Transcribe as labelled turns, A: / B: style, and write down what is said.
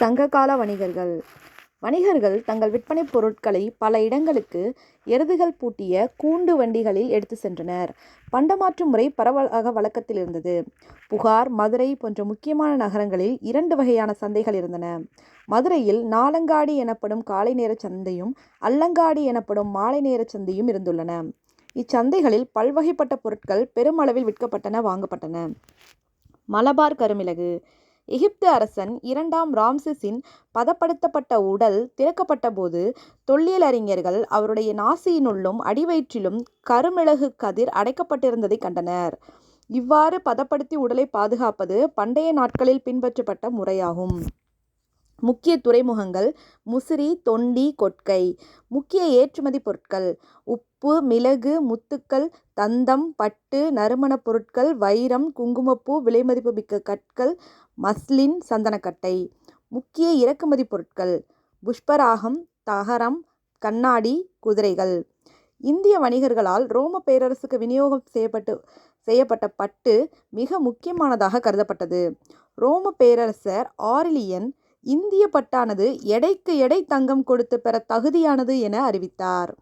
A: சங்ககால வணிகர்கள் வணிகர்கள் தங்கள் விற்பனைப் பொருட்களை பல இடங்களுக்கு எருதுகள் பூட்டிய கூண்டு வண்டிகளில் எடுத்துச் சென்றனர். பண்டமாற்று முறை பரவலாக வழக்கத்தில் இருந்தது. புகார், மதுரை போன்ற முக்கியமான நகரங்களில் இரண்டு வகையான சந்தைகள் இருந்தன. மதுரையில் நாலங்காடி எனப்படும் காலை நேரச் சந்தையும், அல்லங்காடி எனப்படும் மாலை நேரச் சந்தையும் இருந்துள்ளன. இச்சந்தைகளில் பல்வகைப்பட்ட பொருட்கள் பெருமளவில் விற்கப்பட்டன வாங்கப்பட்டன. மலபார் கருமிளகு எகிப்து அரசன் இரண்டாம் ராம்சஸின் பதப்படுத்தப்பட்ட உடல் திறக்கப்பட்டபோது தொல்லியலறிஞர்கள் அவருடைய நாசியினுள்ளும் அடிவயிற்றிலும் கருமிளகு கதிர் அடைக்கப்பட்டிருந்ததைக் கண்டனர். இவ்வாறு பதப்படுத்தி உடலைப் பாதுகாப்பது பண்டைய நாட்களில் பின்பற்றப்பட்ட முறையாகும். முக்கிய துறைமுகங்கள் முசிறி, தொண்டி, கொட்கை முக்கிய ஏற்றுமதி பொருட்கள் உப்பு, மிளகு, முத்துக்கள், தந்தம், பட்டு, நறுமணப் பொருட்கள், வைரம், குங்குமப்பூ, விலைமதிப்பு மிக்க கற்கள், மஸ்லின், சந்தனக்கட்டை. முக்கிய இறக்குமதி பொருட்கள் புஷ்பராகம், தகரம், கண்ணாடி, குதிரைகள். இந்திய வணிகர்களால் ரோமப் பேரரசுக்கு விநியோகம் செய்யப்பட்டு செய்யப்பட்ட பட்டு மிக முக்கியமானதாக கருதப்பட்டது. ரோமப் பேரரசர் ஆரிலியன் இந்தியப் பட்டானது எடைக்கு எடை தங்கம் கொடுத்துப் பெற தகுதியானது என அறிவித்தார்.